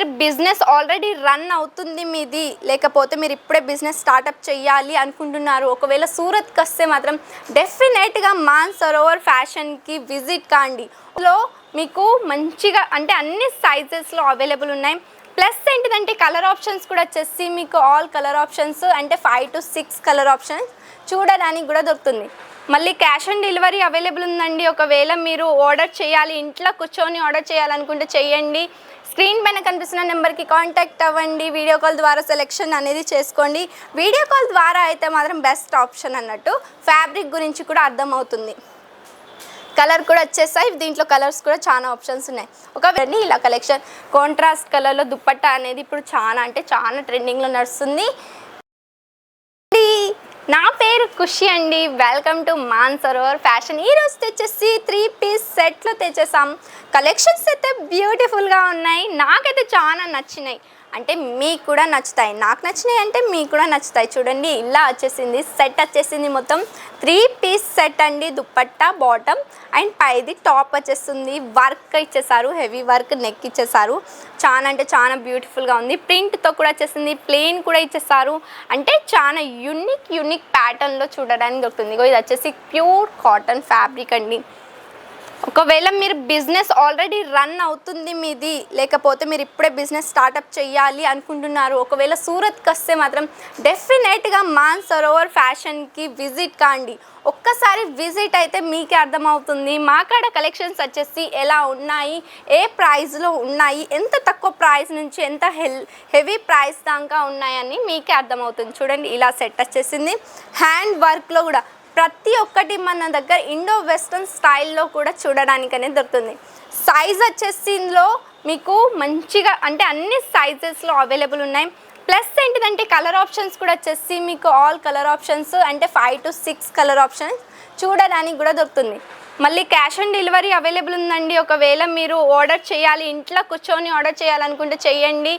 మీరు business already run అవుతుంది మీది లేకపోతే మీరు ఇప్పుడే బిజినెస్ స్టార్ట్అప్ చేయాలి అనుకుంటున్నారు. ఒకవేళ సూరత్కి వస్తే మాత్రం డెఫినెట్గా మాన్ సరోవర్ ఫ్యాషన్కి విజిట్ కాండి. లో మీకు మంచిగా అంటే అన్ని సైజెస్లో అవైలబుల్ ఉన్నాయి. ప్లస్ ఏంటిదంటే కలర్ ఆప్షన్స్ కూడా వచ్చేసి మీకు ఆల్ కలర్ ఆప్షన్స్ అంటే five to six colour options చూడడానికి కూడా దొరుకుతుంది. మళ్ళీ క్యాష్ ఆన్ డెలివరీ అవైలబుల్ ఉందండి. ఒకవేళ మీరు ఆర్డర్ చేయాలి ఇంట్లో కూర్చొని ఆర్డర్ చేయాలనుకుంటే చేయండి. స్క్రీన్ పైన కనిపిస్తున్న నెంబర్కి కాంటాక్ట్ అవ్వండి. వీడియో కాల్ ద్వారా సెలెక్షన్ అనేది చేసుకోండి. వీడియో కాల్ ద్వారా అయితే మాత్రం బెస్ట్ ఆప్షన్ అన్నట్టు ఫ్యాబ్రిక్ గురించి కూడా అర్థమవుతుంది. కలర్ కూడా వచ్చేసాయి దీంట్లో కలర్స్ కూడా చాలా ఆప్షన్స్ ఉన్నాయి. ఒకవేళ ఇలా కలెక్షన్ కాంట్రాస్ట్ కలర్లో దుప్పట్టా అనేది ఇప్పుడు చాలా అంటే చాలా ట్రెండింగ్లో నడుస్తుంది. నా పేరు ఖుషి అండి. Welcome to Man Sarovar fashion ఈరోజు తెచ్చేసి త్రీ పీస్ సెట్లో తెచ్చేసాం. కలెక్షన్స్ అయితే బ్యూటిఫుల్గా ఉన్నాయి. నాకైతే చాలా నచ్చినాయి. అంటే మీకు కూడా నచ్చుతాయి. నాకు నచ్చినాయి అంటే మీకు కూడా నచ్చుతాయి. చూడండి ఇలా వచ్చేసింది. సెట్ వచ్చేసింది మొత్తం త్రీ పీస్ సెట్ అండి. దుప్పట్టా బాటమ్ అండ్ పైది టాప్ వచ్చేస్తుంది. వర్క్ ఇచ్చేసారు. హెవీ వర్క్ నెక్ ఇచ్చేసారు. చాలా అంటే చాలా బ్యూటిఫుల్గా ఉంది. ప్రింట్తో కూడా వచ్చేసింది. ప్లెయిన్ కూడా ఇచ్చేసారు. అంటే చాలా యూనిక్ యూనిక్ ప్యాటర్న్లో చూడడానికి దొరుకుతుంది. ఇది వచ్చేసి ప్యూర్ కాటన్ ఫ్యాబ్రిక్ అండి. ఒకవేళ మీరు బిజినెస్ ఆల్రెడీ రన్ అవుతుంది మీది లేకపోతే మీరు ఇప్పుడే బిజినెస్ స్టార్ట్అప్ చేయాలి అనుకుంటున్నారు ఒకవేళ సూరత్కి వస్తే మాత్రం డెఫినెట్గా మాన్ సరోవర్ ఫ్యాషన్కి విజిట్ కాండి. ఒక్కసారి విజిట్ అయితే మీకే అర్థమవుతుంది. మా కాడ కలెక్షన్స్ వచ్చేసి ఎలా ఉన్నాయి ఏ ప్రైస్లో ఉన్నాయి ఎంత తక్కువ ప్రైస్ నుంచి ఎంత హెల్ హెవీ ప్రైస్ దాకా ఉన్నాయని మీకే అర్థమవుతుంది. చూడండి ఇలా సెట్ వచ్చేసింది. హ్యాండ్ వర్క్లో కూడా ప్రతి ఒక్కటి మన దగ్గర ఇండో వెస్ట్రన్ స్టైల్లో కూడా చూడడానికి అనేది దొరుకుతుంది. సైజ్ వచ్చేసి ఇందులో మీకు మంచిగా అంటే అన్ని సైజెస్లో అవైలబుల్ ఉన్నాయి. ప్లస్ ఏంటిదంటే కలర్ ఆప్షన్స్ కూడా వచ్చేసి మీకు ఆల్ కలర్ ఆప్షన్స్ అంటే five to six colour options చూడడానికి కూడా దొరుకుతుంది. మళ్ళీ క్యాష్ ఆన్ డెలివరీ అవైలబుల్ ఉందండి. ఒకవేళ మీరు ఆర్డర్ చేయాలి ఇంట్లో కూర్చొని ఆర్డర్ చేయాలనుకుంటే చేయండి.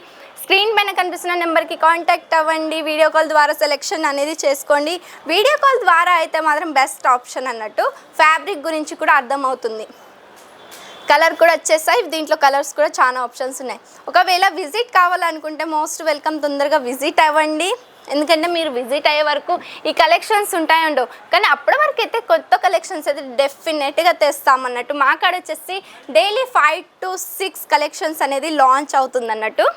స్క్రీన్ పైన కనిపిస్తున్న నెంబర్కి కాంటాక్ట్ అవ్వండి. వీడియో కాల్ ద్వారా సెలెక్షన్ అనేది చేసుకోండి. వీడియో కాల్ ద్వారా అయితే మాత్రం బెస్ట్ ఆప్షన్ అన్నట్టు ఫ్యాబ్రిక్ గురించి కూడా అర్థమవుతుంది. కలర్ కూడా వచ్చేసాయి దీంట్లో కలర్స్ కూడా చాలా ఆప్షన్స్ ఉన్నాయి. ఒకవేళ విజిట్ కావాలనుకుంటే మోస్ట్ వెల్కమ్ తొందరగా విజిట్ అవ్వండి. ఎందుకంటే మీరు విజిట్ అయ్యే వరకు ఈ కలెక్షన్స్ ఉంటాయండో కానీ అప్పటి వరకు అయితే కొత్త కలెక్షన్స్ అయితే డెఫినెట్గా తెస్తామన్నట్టు మా కాడ వచ్చేసి daily five to six collections అనేది లాంచ్ అవుతుంది అన్నట్టు.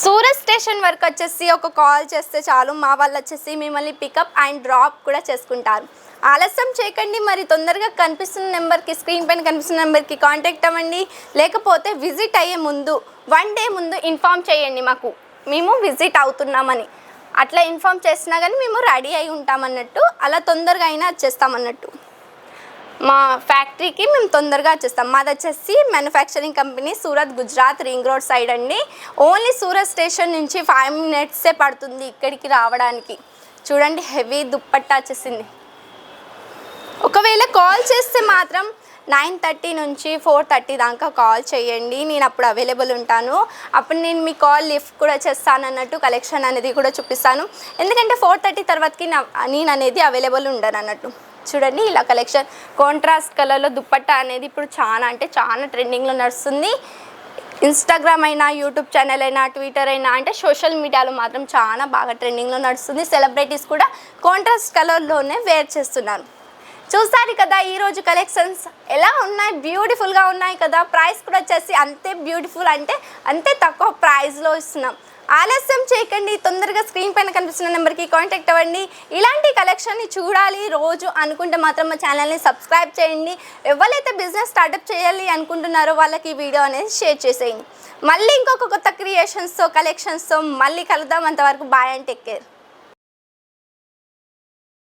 సూరత్ స్టేషన్ వరకు వచ్చేసి ఒక కాల్ చేస్తే చాలు మా వాళ్ళు వచ్చేసి మిమ్మల్ని పికప్ అండ్ డ్రాప్ కూడా చేసుకుంటారు. ఆలస్యం చేయకండి మరి తొందరగా కనిపిస్తున్న నెంబర్కి స్క్రీన్ పైన కనిపిస్తున్న నెంబర్కి కాంటాక్ట్ అవ్వండి. లేకపోతే విజిట్ అయ్యే ముందు వన్ డే ముందు ఇన్ఫామ్ చేయండి మాకు. మేము విజిట్ అవుతున్నామని. అట్లా ఇన్ఫామ్ చేసినా కానీ మేము రెడీ అయి ఉంటామన్నట్టు అలా తొందరగా అయినా వచ్చేస్తామన్నట్టు మా ఫ్యాక్టరీకి మేము తొందరగా వచ్చేస్తాం. మాది వచ్చేసి manufacturing company Surat Gujarat ring road side అండి. ఓన్లీ సూరత్ స్టేషన్ నుంచి ఫైవ్ మినిట్సే పడుతుంది ఇక్కడికి రావడానికి. చూడండి హెవీ దుప్పట్టా వచ్చేసింది. ఒకవేళ కాల్ చేస్తే మాత్రం నైన్ థర్టీ నుంచి ఫోర్ థర్టీ దాకా కాల్ చేయండి. నేను అప్పుడు అవైలబుల్ ఉంటాను. అప్పుడు నేను మీ కాల్ లిఫ్ట్ కూడా చేస్తాను అన్నట్టు కలెక్షన్ అనేది కూడా చూపిస్తాను. ఎందుకంటే ఫోర్ థర్టీ తర్వాతకి నేను అనేది అవైలబుల్ ఉండను అన్నట్టు. చూడండి ఇలా కలెక్షన్ కాంట్రాస్ట్ కలర్లో దుప్పట్టా అనేది ఇప్పుడు చాలా అంటే చాలా ట్రెండింగ్లో నడుస్తుంది. ఇన్స్టాగ్రామ్ అయినా యూట్యూబ్ ఛానల్ అయినా ట్విట్టర్ అయినా అంటే సోషల్ మీడియాలో మాత్రం చాలా బాగా ట్రెండింగ్లో నడుస్తుంది. సెలబ్రిటీస్ కూడా కాంట్రాస్ట్ కలర్లోనే వేర్ చేస్తున్నారు. చూసారు కదా ఈరోజు కలెక్షన్స్ ఎలా ఉన్నాయి? బ్యూటిఫుల్గా ఉన్నాయి కదా. ప్రైస్ కూడా వచ్చేసి అంతే బ్యూటిఫుల్ అంటే అంతే తక్కువ ప్రైస్లో ఇస్తున్నాం. ఆలస్యం చేయకండి తొందరగా స్క్రీన్ పైన కనిపిస్తున్న నెంబర్కి కాంటాక్ట్ అవ్వండి. ఇలాంటి కలెక్షన్ని చూడాలి రోజు అనుకుంటే మాత్రం మా ఛానల్ని సబ్స్క్రైబ్ చేయండి. ఎవరైతే బిజినెస్ స్టార్టప్ చేయాలి అనుకుంటున్నారో వాళ్ళకి ఈ వీడియో అనేది షేర్ చేసేయండి. మళ్ళీ ఇంకొక కొత్త క్రియేషన్స్తో కలెక్షన్స్తో మళ్ళీ కలుద్దాం. అంతవరకు బాయ్ అండ్ టేక్ కేర్